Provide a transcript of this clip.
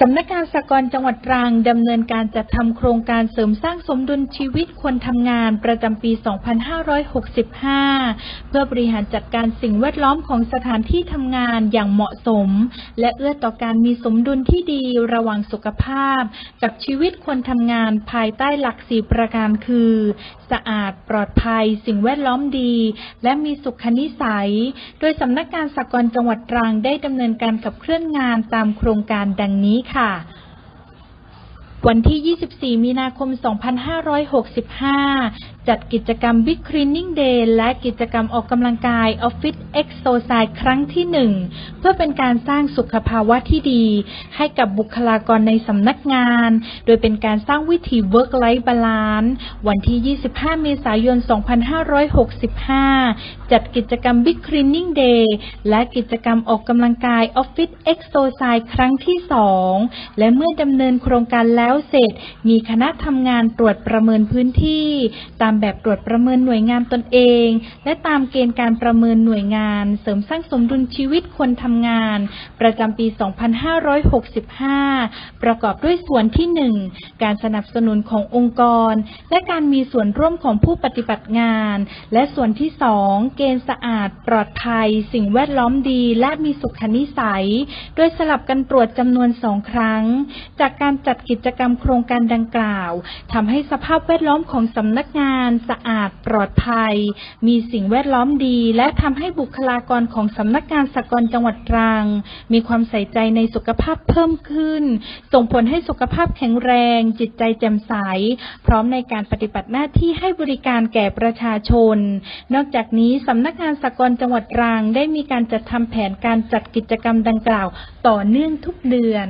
สำนักงานสกรจังหวัดตรังดำเนินการจัดทำโครงการเสริมสร้างสมดุลชีวิตคนทำงานประจำปี 2565 เพื่อบริหารจัดการสิ่งแวดล้อมของสถานที่ทำงานอย่างเหมาะสม และเอื้อต่อการมีสมดุลที่ดีระหว่างสุขภาพ กับชีวิตคนทำงานภายใต้หลักสี่ประการคือ สะอาดปลอดภัย สิ่งแวดล้อมดี และมีสุขนิสัย โดยสำนักงานสกรจังหวัดตรังได้ดำเนินการขับเคลื่อนงานตามโครงการดังนี้ค่ะ วันที่ 24 มีนาคม 2565 จัดกิจกรรม Big Cleaning Day และกิจกรรมออกกำลังกาย Office Exercise ครั้งที่ 1 เพื่อเป็นการสร้างสุขภาวะที่ดี ให้กับบุคลากรในสำนักงาน โดยเป็นการสร้างวิถี Work Life Balance วันที่ 25 เมษายน 2565 จัดกิจกรรม Big Cleaning Day และกิจกรรมออกกำลังกาย Office Exercise ครั้งที่ 2 และเมื่อดำเนินโครงการแล้วแล้วเสร็จ มีคณะทำงานตรวจประเมินพื้นที่ ตามแบบตรวจประเมินหน่วยงานตนเอง และตามเกณฑ์การประเมินหน่วยงาน เสริมสร้างสมดุลชีวิตคนทำงาน ประจำปี 2565 ประกอบด้วยส่วนที่ 1 การสนับสนุนขององค์กร และการมีส่วนร่วมของผู้ปฏิบัติงาน และส่วนที่ 2 เกณฑ์สะอาด ปลอดภัย สิ่งแวดล้อมดี และมีสุขนิสัย โดยสลับกันตรวจจำนวนสองครั้ง จากการจัดกิจกรรมโครงการดังกล่าวทำให้สภาพแวดล้อมของสำนักงาน สะอาดปลอดภัย มีสิ่งแวดล้อมดี และทำให้บุคลากรของสำนักงานสกรณ์จังหวัดตรัง มีความใส่ใจในสุขภาพเพิ่มขึ้น ส่งผลให้สุขภาพแข็งแรง จิตใจแจ่มใส พร้อมในการปฏิบัติหน้าที่ให้บริการแก่ประชาชน นอกจากนี้สำนักงานสกรณ์จังหวัดตรังได้มีการจัดทำแผนการจัดกิจกรรมดังกล่าว ต่อเนื่องทุกเดือน